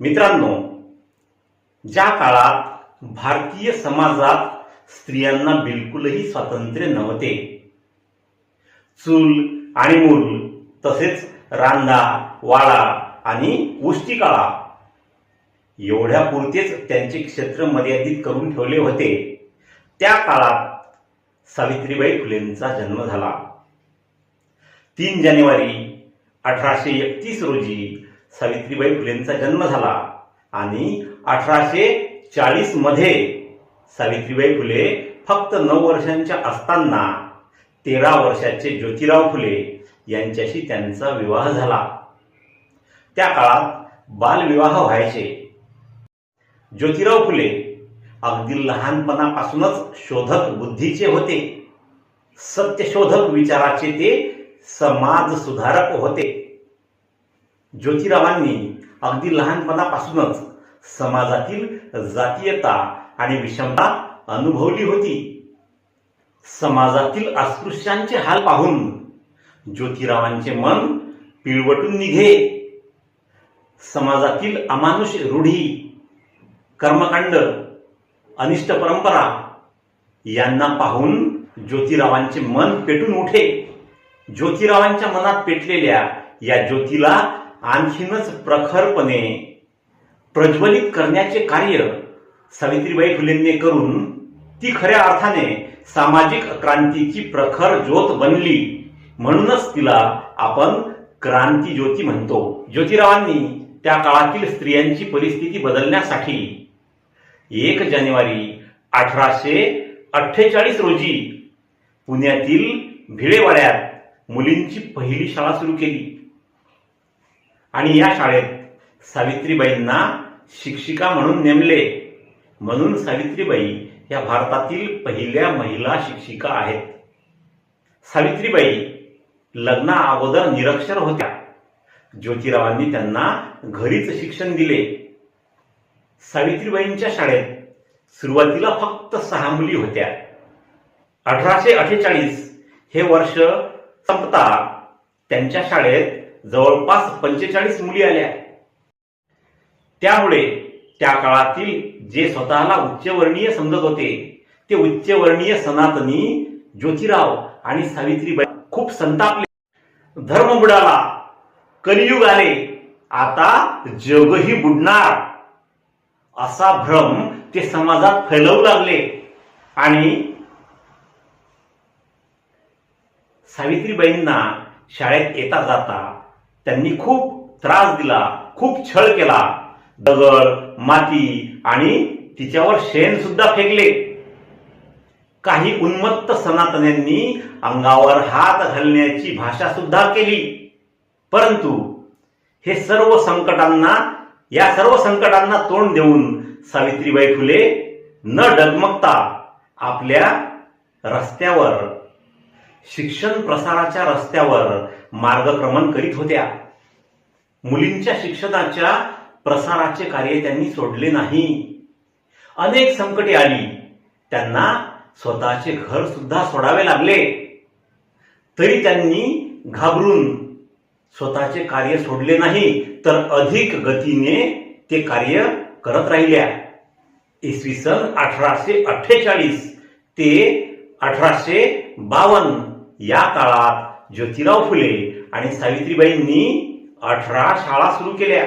मित्रांनो ज्या काळात भारतीय समाजात स्त्रियांना बिलकुलही स्वातंत्र्य नव्हते. चूल आणि मूल तसेच रांधा वाळा आणि उष्टिकाळा एवढ्या पुरतेच त्यांचे क्षेत्र मर्यादित करून ठेवले होते. त्या काळात सावित्रीबाई फुलेंचा जन्म झाला. तीन जानेवारी अठराशे एकतीस रोजी सावित्रीबाई फुलेंचा जन्म झाला. आणि अठराशे चाळीसमध्ये सावित्रीबाई फुले फक्त नऊ वर्षांच्या असताना तेरा वर्षाचे ज्योतिराव फुले यांच्याशी त्यांचा विवाह झाला. त्या काळात बालविवाह व्हायचे. ज्योतिराव फुले अगदी लहानपणापासूनच शोधक बुद्धीचे होते. सत्यशोधक विचाराचे ते समाज सुधारक होते. ज्योतिरावांनी अगदी लहानपणापासूनच समाजातील जातीयता आणि विषमता अनुभवली होती. समाजातील अस्पृश्यांचे हाल पाहून ज्योतिरावांचे मन पिळवटून निघे. समाजातील अमानुष रूढी कर्मकांड अनिष्ट परंपरा यांना पाहून ज्योतिरावांचे मन पेटून उठे. ज्योतिरावांच्या मनात पेटलेल्या या ज्योतीला आणखीनच प्रखरपणे प्रज्वलित करण्याचे कार्य सावित्रीबाई फुलेंनी करून ती खऱ्या अर्थाने सामाजिक क्रांतीची प्रखर ज्योत बनली. म्हणूनच तिला आपण क्रांती ज्योती म्हणतो. ज्योतिरावांनी त्या काळातील स्त्रियांची परिस्थिती बदलण्यासाठी एक जानेवारी अठराशे अठ्ठेचाळीस रोजी पुण्यातील भिडेवाड्यात मुलींची पहिली शाळा सुरू केली. आणि या शाळेत सावित्रीबाईंना शिक्षिका म्हणून नेमले. म्हणून सावित्रीबाई या भारतातील पहिल्या महिला शिक्षिका आहेत. सावित्रीबाई लग्ना अगोदर निरक्षर होत्या. ज्योतिरावांनी त्यांना घरीच शिक्षण दिले. सावित्रीबाईंच्या शाळेत सुरुवातीला फक्त सहा मुली होत्या. अठराशे अठ्ठेचाळीस हे वर्ष संपता त्यांच्या शाळेत जवळपास पंचेचाळीस मुली आल्या. त्यामुळे त्या काळातील जे स्वतःला उच्चवर्णीय समजत होते ते उच्चवर्णीय सनातनी ज्योतिराव आणि सावित्रीबाई खूप संतापले. धर्म बुडाला. कलियुग आले. आता जगही बुडणार. असा भ्रम ते समाजात फैलवू लागले. आणि सावित्रीबाईंना शाळेत येता जाता त्यांनी खूप त्रास दिला खूप छळ केला. दगड माती आणि तिच्यावर शेण सुद्धा फेकले. काही उन्मत्त सनातन्यांनी अंगावर हात घालण्याची भाषा सुद्धा केली. परंतु हे सर्व संकटांना या सर्व संकटांना तोंड देऊन सावित्रीबाई फुले न डगमगता आपल्या रस्त्यावर शिक्षण प्रसाराच्या रस्त्यावर मार्गक्रमण करीत होत्या. मुलींच्या शिक्षणाच्या प्रसाराचे कार्य त्यांनी सोडले नाही. अनेक संकटे आली. त्यांना स्वतःचे घर सुद्धा सोडावे लागले. तरी त्यांनी घाबरून स्वतःचे कार्य सोडले नाही तर अधिक गतीने ते कार्य करत राहिल्या. इसवी सन अठराशे अठ्ठेचाळीस ते अठराशे बावन्न या काळात ज्योतिराव फुले आणि सावित्रीबाईंनी अठरा शाळा सुरू केल्या.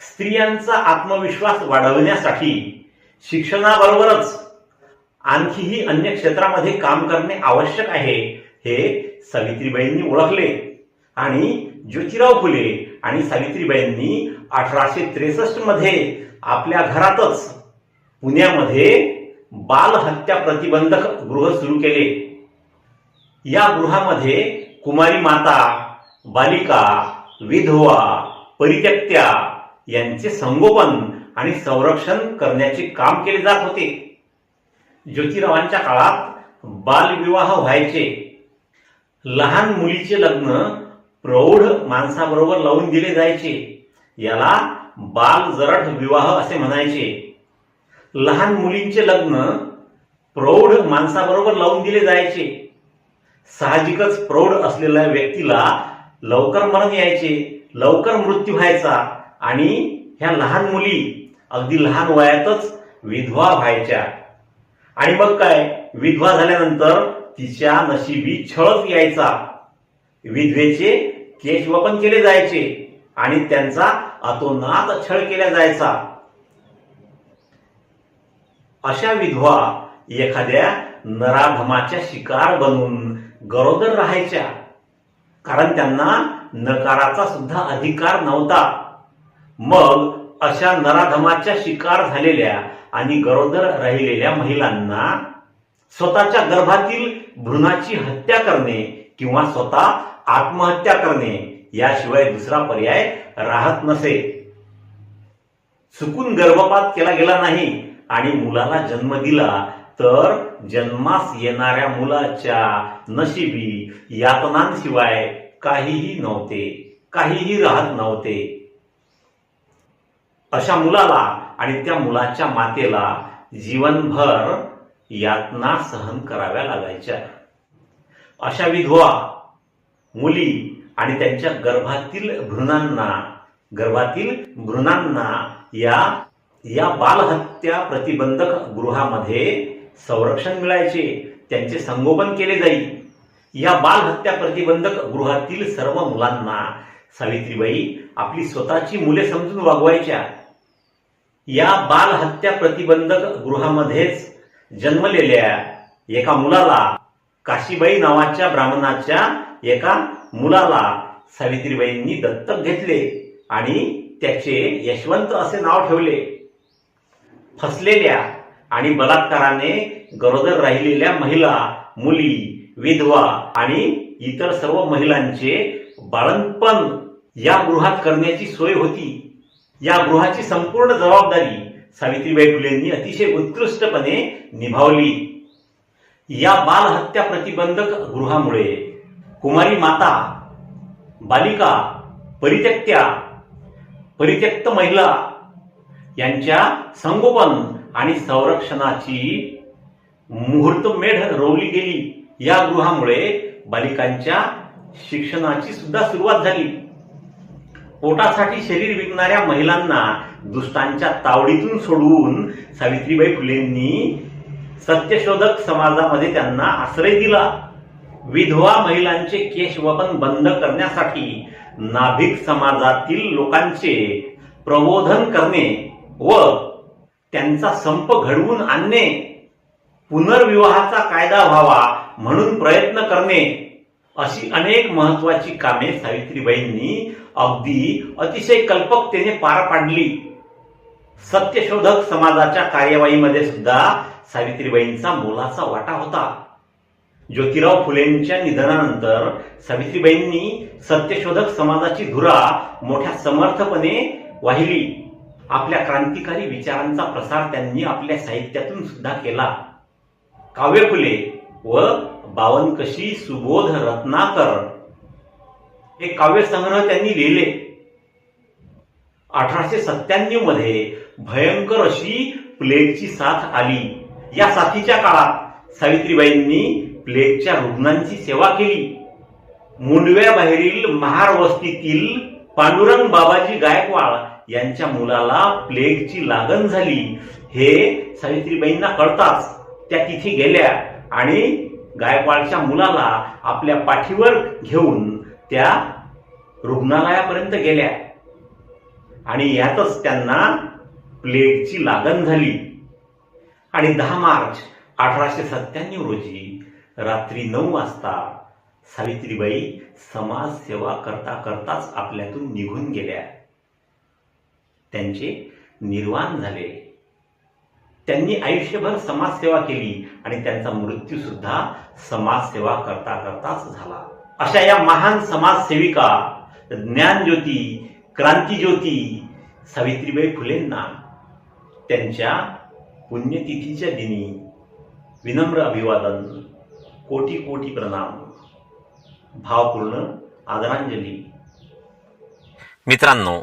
स्त्रियांचा आत्मविश्वास वाढवण्यासाठी शिक्षणाबरोबरच आणखीही अन्य क्षेत्रामध्ये काम करणे आवश्यक आहे हे सावित्रीबाईंनी ओळखले. आणि ज्योतिराव फुले आणि सावित्रीबाईंनी अठराशे त्रेसष्टमध्ये आपल्या घरातच पुण्यामध्ये बालहत्या प्रतिबंधक गृह सुरू केले. या गृहामध्ये कुमारी माता बालिका विधवा परित्यक्त्या यांचे संगोपन आणि संरक्षण करण्याचे काम केले जात होते. ज्योतिरावांच्या काळात बालविवाह व्हायचे. लहान मुलीचे लग्न प्रौढ माणसाबरोबर लावून दिले जायचे. याला बाल जरठ विवाह असे म्हणायचे. लहान मुलींचे लग्न प्रौढ माणसाबरोबर लावून दिले जायचे. साहजिकच प्रौढ असलेल्या व्यक्तीला लवकर मरण यायचे लवकर मृत्यू व्हायचा आणि ह्या लहान मुली अगदी लहान वयातच विधवा व्हायच्या. आणि मग काय? विधवा झाल्यानंतर तिच्या नशिबी छळच यायचा. विधवेचे केशवपन केले जायचे आणि त्यांचा अतोनात छळ केला जायचा. अशा विधवा एखाद्या नराधमाच्या शिकार बनून गरोदर राहायच्या. कारण त्यांना नकाराचा सुद्धा अधिकार नव्हता. मग अशा नराधमाच्या शिकार झालेल्या आणि गरोदर राहिलेल्या महिलांना स्वतःच्या गर्भातील भ्रूणाची हत्या करणे किंवा स्वतः आत्महत्या करणे याशिवाय दुसरा पर्याय राहत नसे. चुकून गर्भपात केला गेला नाही आणि मुलाला जन्म दिला तर जन्मास येणाऱ्या मुलाच्या नशिबी यातनांशिवाय काहीही नव्हते काहीही राहत नव्हते. अशा मुलाला आणि त्या मुलाच्या मातेला जीवनभर यातना सहन कराव्या लागायच्या. अशा विधवा मुली आणि त्यांच्या गर्भातील भ्रूणांना गर्भातील भ्रूणांना या या बालहत्या प्रतिबंधक गृहामध्ये संरक्षण मिळायचे त्यांचे संगोपन केले जाईल या बालहत्या प्रतिबंधक गृहातील सर्व मुलांना सावित्रीबाई आपली स्वतःची मुले समजून वागवायच्या. या बालहत्या प्रतिबंधक गृहामध्येच जन्मलेल्या एका मुलाला काशीबाई नावाच्या ब्राह्मणाच्या एका मुलाला सावित्रीबाईंनी दत्तक घेतले आणि त्याचे यशवंत असे नाव ठेवले. फसलेल्या आणि बलात्काराने गरोदर राहिलेल्या महिला मुली विधवा आणि इतर सर्व महिलांचे बाळंतपण या गृहात करण्याची सोय होती. या गृहाची संपूर्ण जबाबदारी सावित्रीबाई फुलेंनी अतिशय उत्कृष्टपणे निभावली. या बालहत्या प्रतिबंधक गृहामुळे कुमारी माता बालिका परित्यक्त्या परित्यक्त महिला यांच्या संगोपन आणि संरक्षणाची मुहूर्तमेढ रोवली गेली. या गृहामुळे बालिकांच्या शिक्षणाची सुद्धा सुरुवात झाली. पोटासाठी शरीर विकणाऱ्या महिलांना दुष्टांच्या तावडीतून सोडवून सावित्रीबाई फुलेंनी सत्यशोधक समाजामध्ये त्यांना आश्रय दिला. विधवा महिलांचे केश वपन बंद करण्यासाठी नाभिक समाजातील लोकांचे प्रबोधन करणे व त्यांचा संप घडवून आणणे पुनर्विवाहाचा कायदा व्हावा म्हणून प्रयत्न करणे अशी अनेक महत्वाची कामे सावित्रीबाईंनी अगदी अतिशय कल्पकतेने पार पाडली. सत्यशोधक समाजाच्या कार्यवाहीमध्ये सुद्धा सावित्रीबाईंचा मोलाचा वाटा होता. ज्योतिराव फुलेंच्या निधनानंतर सावित्रीबाईंनी सत्यशोधक समाजाची धुरा मोठ्या समर्थपणे वाहिली. आपल्या क्रांतिकारी विचारांचा प्रसार त्यांनी आपल्या साहित्यातून सुद्धा केला. काव्य फुले व बावनकशी सुबोध रत्नाकर हे काव्यसंग्रह त्यांनी लिहिले. अठराशे सत्त्याण्णवमध्ये भयंकर अशी प्लेगची साथ आली. या साथीच्या काळात सावित्रीबाईंनी प्लेगच्या रुग्णांची सेवा केली. मुंडव्याबाहेरील महार वस्तीतील पांडुरंग बाबाजी गायकवाड यांच्या मुलाला प्लेगची लागण झाली. हे सावित्रीबाईंना कळताच त्या तिथे गेल्या आणि गायकवाडच्या मुलाला आपल्या पाठीवर घेऊन त्या रुग्णालयापर्यंत गेल्या. आणि यातच त्यांना प्लेगची लागण झाली. आणि दहा मार्च अठराशे सत्त्याण्णव रोजी रात्री नऊ वाजता सावित्रीबाई समाजसेवा करता करताच आपल्यातून निघून गेल्या. त्यांचे निर्वाण झाले. त्यांनी आयुष्यभर समाजसेवा केली आणि त्यांचा मृत्यू सुद्धा समाजसेवा करता करताच झाला. अशा या महान समाजसेविका ज्ञानज्योती क्रांतीज्योती सावित्रीबाई फुलेंना त्यांच्या पुण्यतिथीच्या दिनी विनम्र अभिवादन कोटी कोटी प्रणाम भावपूर्ण आदरांजली. मित्रांनो